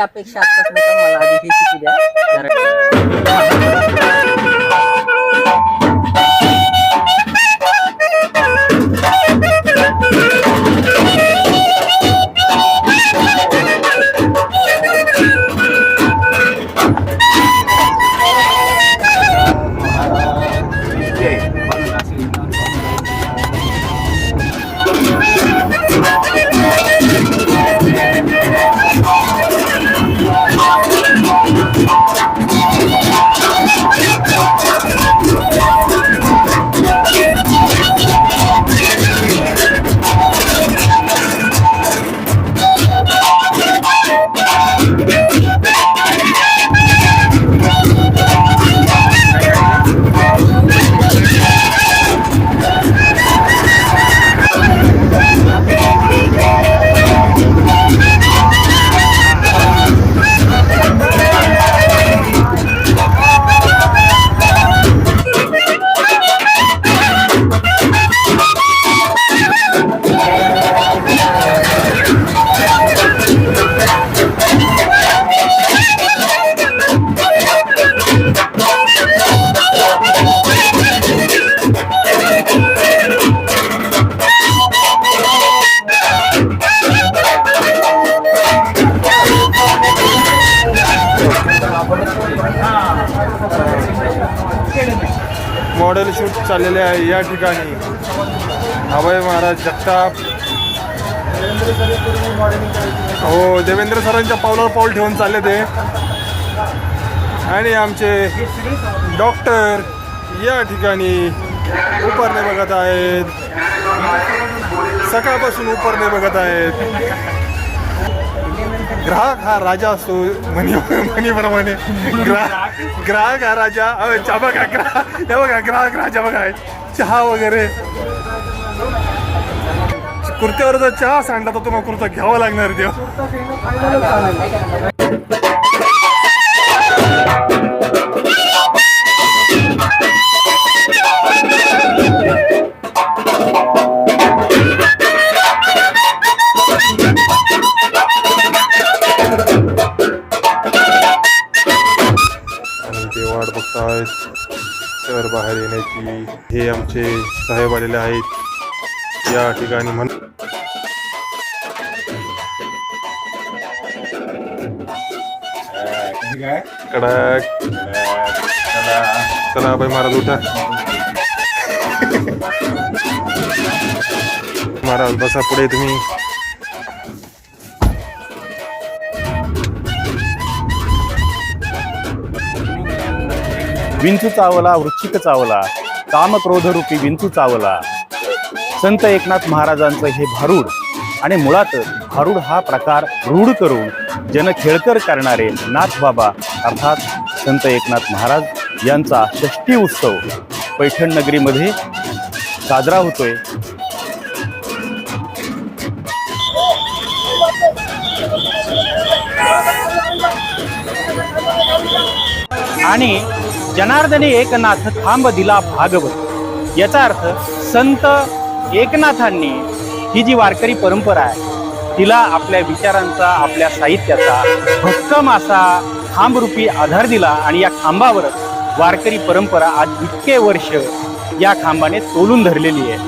siapa siapa siapa malah di sini. Model shoot चाललेले आहे या ठिकाणी. अभय महाराज जगताप. हो देवेंद्र सरांच्या पावलावर पाऊल ठेवून चालले ते. आणि आमचे डॉक्टर या ठिकाणी उपरणे बघत आहेत. सकाळपासून उपरणे बघत आहेत. ग्राहक हा राजा असतो म्हणी म्हणीप्रमाणे ग्राहक ग्राहक हा राजा. अ, चहा बघा ग्राहक हे बघा ग्राहक राजा बघा. चहा वगैरे. कुर्त्यावर जर चहा सांडला तर तुम्हाला कुर्ता घ्यावा लागणार देव. बाहेर येण्याची हे आमचे साहेब आलेले आहेत. या ठिकाणी म्हण कडक. चला बाई महाराज उठा. महाराज बसा पुढे तुम्ही. विंचू चावला वृश्चिक चावला कामक्रोधरूपी विंचू चावला. संत एकनाथ महाराजांचं हे भारूड आणि मुळातच भारूड हा प्रकार रूढ करून जन खेळकर करणारे नाथबाबा अर्थात संत एकनाथ महाराज यांचा षष्टी उत्सव पैठण नगरीमध्ये साजरा होतोय. आणि जनार्दने एकनाथ खांब दिला भागवत. याचा अर्थ संत एकनाथांनी ही जी वारकरी परंपरा आहे तिला आपल्या विचारांचा आपल्या साहित्याचा भक्कम असा खांबरूपी आधार दिला आणि या खांबावरच वारकरी परंपरा आज इतके वर्ष या खांबाने तोलून धरलेली आहे.